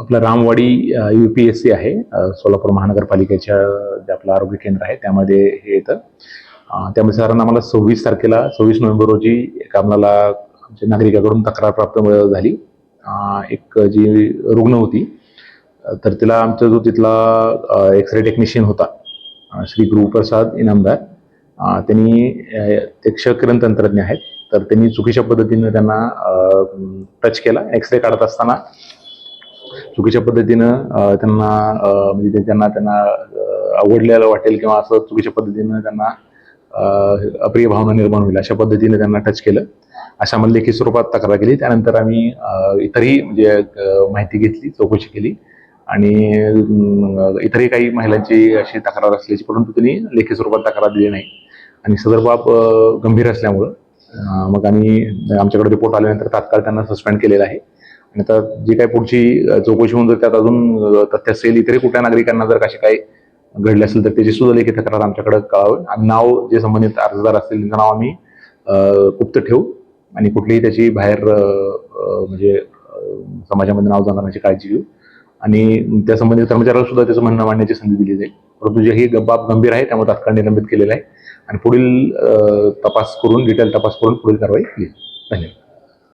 आपलं Ramwadi U P S C आहे. सोलापूर महानगरपालिकेच्या जे आपलं आरोग्य केंद्र आहे त्यामध्ये हे येतं. त्यामध्ये साधारण आम्हाला सव्वीस तारखेला सव्वीस नोव्हेंबर रोजी एक आम्हाला आमच्या नागरिकाकडून तक्रार प्राप्त झाली. एक जी रुग्ण होती तर तिला आमचा जो तिथला एक्सरे टेक्निशियन होता श्री गुरुप्रसाद इनामदार त्यांनी ते क्षकिरण तंत्रज्ञ आहेत. तर त्यांनी चुकीच्या पद्धतीनं त्यांना टच केला. एक्सरे काढत असताना चुकीच्या पद्धतीनं त्यांना म्हणजे ते त्यांना त्यांना आवडलेलं वाटेल किंवा असं चुकीच्या पद्धतीनं त्यांना अप्रिय भावना निर्माण होईल अशा पद्धतीने त्यांना टच केलं. अशा आम्हाला लेखी स्वरूपात तक्रार केली. त्यानंतर आम्ही इतरही म्हणजे माहिती घेतली चौकशी केली. आणि इतरही काही महिलांची अशी तक्रार असल्याची परंतु त्यांनी लेखी स्वरूपात तक्रार दिली नाही. आणि सदर बाब गंभीर असल्यामुळं मग आम्ही आमच्याकडे रिपोर्ट आल्यानंतर तात्काळ त्यांना सस्पेंड केलेलं आहे. आणि आता जी काय पुढची चौकशी होऊन जर त्यात अजून तथ्य असेल इतरही कुठल्या नागरिकांना जर कशी काही घडले असेल तर त्याची सुद्धा लेखी तक्रार आमच्याकडे कळावं. आणि नाव जे संबंधित अर्जदार असतील त्यांचं नाव आम्ही गुप्त ठेवू. आणि कुठलीही त्याची बाहेर म्हणजे समाजामध्ये नाव जाण्याची काळजी घेऊ. आणि त्या संबंधित कर्मचाऱ्याला सुद्धा त्याचं म्हणणं मांडण्याची संधी दिली जाईल. परंतु जे ही बाब गंभीर आहे त्यामुळे तात्काळ निलंबित केलेलं आहे. आणि पुढील तपास करून डिटेल तपास करून पुढील कारवाई केली धन्यवाद.